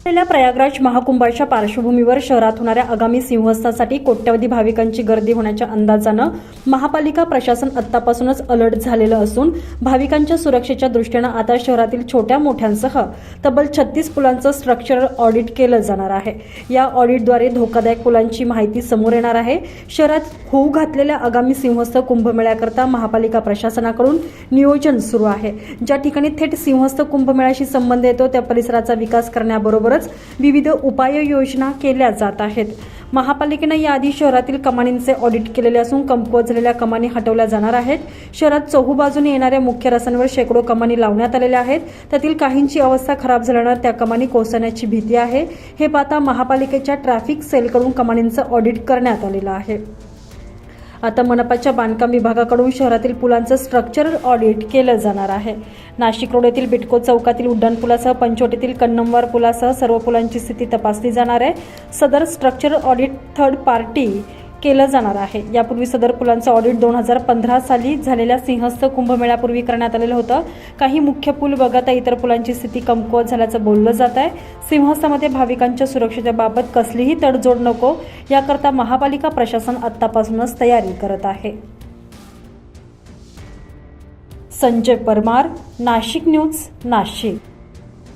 असलेल्या प्रयागराज महाकुंभाच्या पार्श्वभूमीवर शहरात होणाऱ्या आगामी सिंहस्थासाठी कोट्यवधी भाविकांची गर्दी होण्याच्या अंदाजानं महापालिका प्रशासन आत्तापासूनच अलर्ट झालेलं असून भाविकांच्या सुरक्षेच्या दृष्टीनं आता शहरातील छोट्या मोठ्यांसह तब्बल छत्तीस पुलांचं स्ट्रक्चरल ऑडिट केलं जाणार आहे. या ऑडिटद्वारे धोकादायक पुलांची माहिती समोर येणार आहे. शहरात होऊ घातलेल्या आगामी सिंहस्थ कुंभमेळ्याकरता महापालिका प्रशासनाकडून नियोजन सुरू आहे. ज्या ठिकाणी थेट सिंहस्थ कुंभमेळ्याशी संबंध येतो त्या परिसराचा विकास करण्याबरोबर करण्याबरोबरच विविध उपाययोजना केल्या जात आहेत. महापालिकेनं याआधी शहरातील कमानींचे ऑडिट केलेले असून कमकुवत झालेल्या कमानी हटवल्या जाणार आहेत. शहरात चौहूबाजूने येणाऱ्या मुख्य रस्त्यांवर शेकडो कमानी लावण्यात आलेल्या आहेत. त्यातील काहींची अवस्था खराब झाल्यानं त्या कमानी कोसळण्याची भीती आहे. हे पाहता महापालिकेच्या ट्रॅफिक सेलकडून कमानींचं ऑडिट करण्यात आलेलं आहे. आता मनपाच्या बांधकाम विभागाकडून शहरातील पुलांचं स्ट्रक्चरल ऑडिट केलं जाणार आहे. नाशिक रोड येथील बिटको चौकातील उड्डाणपुलासह पंचवटीतील कन्नमवार पुलासह सर्व पुलांची स्थिती तपासली जाणार आहे. सदर स्ट्रक्चरल ऑडिट थर्ड पार्टी केलं जाणार आहे. यापूर्वी सदर पुलांचं ऑडिट दोन हजार पंधरा साली झालेल्या सिंहस्थ कुंभमेळ्यापूर्वी करण्यात आलेलं होतं. काही मुख्य पूल वगळता इतर पुलांची स्थिती कमकुवत झाल्याचं बोललं जात आहे. सिंहस्थामध्ये भाविकांच्या सुरक्षेच्या कसलीही तडजोड नको याकरता महापालिका प्रशासन आत्तापासूनच तयारी करत आहे. संजय परमार नाशिक न्यूज नाशिक.